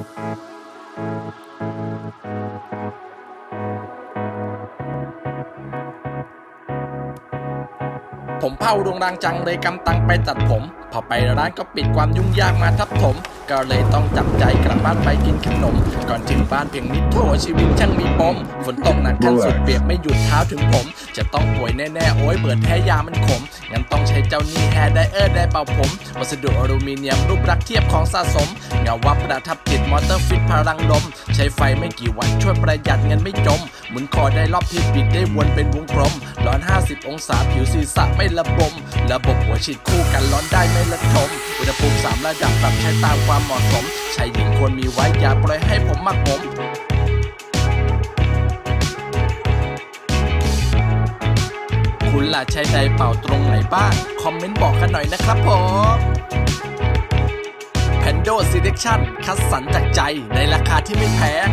ผมเผาดวงรางจังเลยกำตังไปตัดผม พอไปร้านก็ปิดความยุ่งยากมาทับถม ก็เลยต้องจับใจกลับบ้านไปกินขนม ก่อนถึงบ้านเพียงนิดโถชีวิตช่างมีปมฝนตกหนักขั้นสุดเปียกไม่หยุดเท้าถึงผม จะต้องป่วยแน่ๆโอ้ยเบิดแพ้ยามันขมงั้นต้องใช้เจ้านี่แฮร์ไดเออร์ได้เป่าผมวัสดุอลูมิเนียมรูปรักเทียบของสะสมเงาวับประทับติดมอเตอร์ฟิตพลังลมใช้ไฟไม่กี่วันช่วยประหยัดเงินไม่จมหมุนคอได้รอบทิศบิดได้วนเป็นวงกลมร้อน 50 องศาผิวศีรษะไม่ระบมระบบหัวฉีดคู่กันร้อนได้ไม่ระทมอุณหภูมิ3ระดับปรับใช้ตามความเหมาะสมชายหญิงควรมีไว้อย่าปล่อยให้ผมมักผมคุณล่ะใช้ไดเป่าตรงไหนบ้าง คอมเมนต์บอกกันหน่อยนะครับผม Pando Selection คัดสรรจากใจในราคาที่ไม่แพง